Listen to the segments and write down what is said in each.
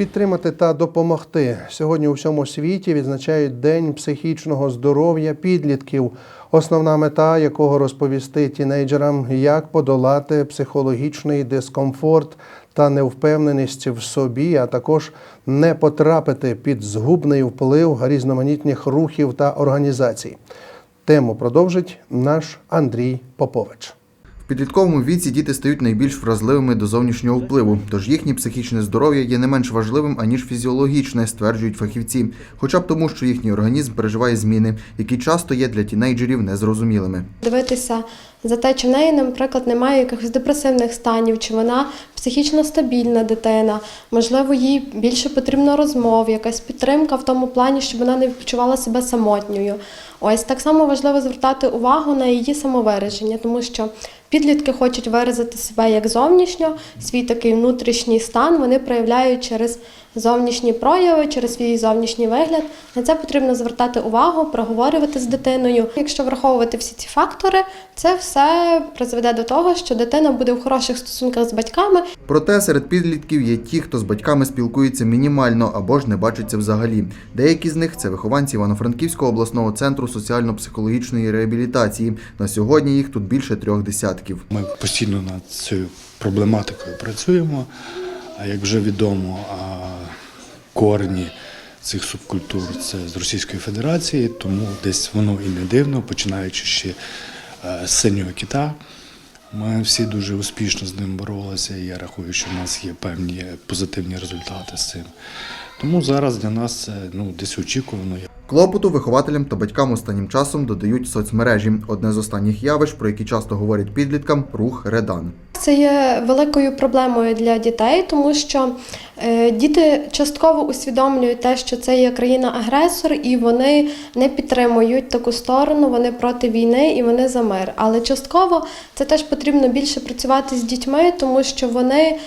Підтримати та допомогти сьогодні у всьому світі відзначають День психічного здоров'я підлітків, основна мета якого розповісти тінейджерам, як подолати психологічний дискомфорт та невпевненість в собі, а також не потрапити під згубний вплив різноманітних рухів та організацій. Тему продовжить наш Андрій Попович. Підлітковому віці діти стають найбільш вразливими до зовнішнього впливу, тож їхнє психічне здоров'я є не менш важливим аніж фізіологічне, стверджують фахівці, хоча б тому, що їхній організм переживає зміни, які часто є для тінейджерів незрозумілими. дивитися за те, чи в неї, наприклад, немає якихось депресивних станів, чи вона психічно стабільна дитина, можливо, їй більше потрібно розмов, якась підтримка в тому плані, щоб вона не відчувала себе самотньою. Ось так само важливо звертати увагу на її самовираження, тому що підлітки хочуть виразити себе як зовнішньо, свій такий внутрішній стан вони проявляють через зовнішні прояви, через свій зовнішній вигляд. На це потрібно звертати увагу, проговорювати з дитиною. Якщо враховувати всі ці фактори, це все призведе до того, що дитина буде в хороших стосунках з батьками Проте серед підлітків є ті, хто з батьками спілкується мінімально або ж не бачиться взагалі. Деякі з них це вихованці Івано-Франківського обласного центру соціально-психологічної реабілітації. На сьогодні їх тут більше трьох десятків. Ми постійно над цією проблематикою працюємо. А як вже відомо, а, корені цих субкультур це з Російської Федерації, тому десь воно і не дивно, починаючи ще е, з синього кита. Ми всі дуже успішно з ним боролися, і я рахую, що в нас є певні позитивні результати з цим. Тому зараз для нас це ну, десь очікувано. Клопоту вихователям та батькам останнім часом додають соцмережі. Одне з останніх явищ, про які часто говорять підліткам, рух Редан. Це є великою проблемою для дітей, тому що е, діти частково усвідомлюють те, що це є країна-агресор, і вони не підтримують таку сторону, вони проти війни і вони за мир. Але частково це теж потрібно більше працювати з дітьми, тому що вони.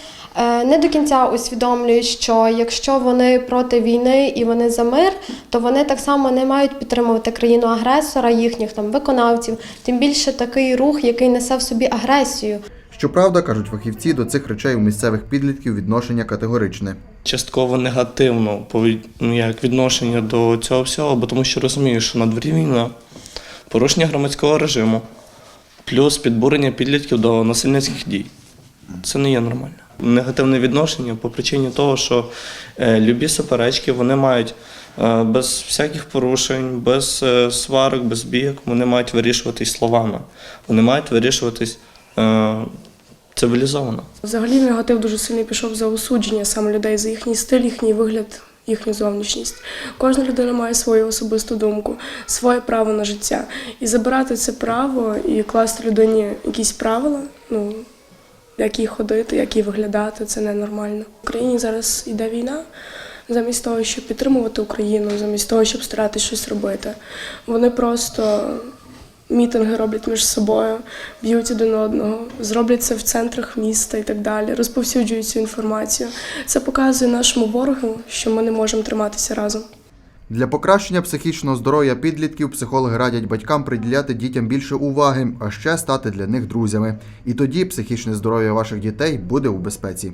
е, Не до кінця усвідомлюють, що якщо вони проти війни і вони за мир, то вони так само не мають підтримувати країну агресора, їхніх там виконавців, тим більше такий рух, який несе в собі агресію. Щоправда, кажуть фахівці, до цих речей у місцевих підлітків відношення категоричне. частково негативно ну, як відношення до цього всього, бо тому що розумію, що на дворі війна, порушення громадського режиму, плюс підбурення підлітків до насильницьких дій. Це не є нормально. Негативне відношення по причині того, що е, любі суперечки вони мають е, без всяких порушень, без е, сварок, без бійок, вони мають вирішуватись словами. Вони мають вирішуватись цивілізовано. Взагалі негатив дуже сильно пішов за осудження саме людей за їхній стиль, їхній вигляд, їхню зовнішність. Кожна людина має свою особисту думку, своє право на життя. І забирати це право і класти людині якісь правила, ну як їй ходити, як їй виглядати, це ненормально. В Україні зараз йде війна. Замість того, щоб підтримувати Україну, замість того, щоб старатися щось робити, вони просто мітинги роблять між собою, б'ють один одного, зроблять це в центрах міста і так далі, розповсюджують цю інформацію. Це показує нашому ворогу, що ми не можемо триматися разом. Для покращення психічного здоров'я підлітків психологи радять батькам приділяти дітям більше уваги, а ще стати для них друзями. І тоді психічне здоров'я ваших дітей буде у безпеці.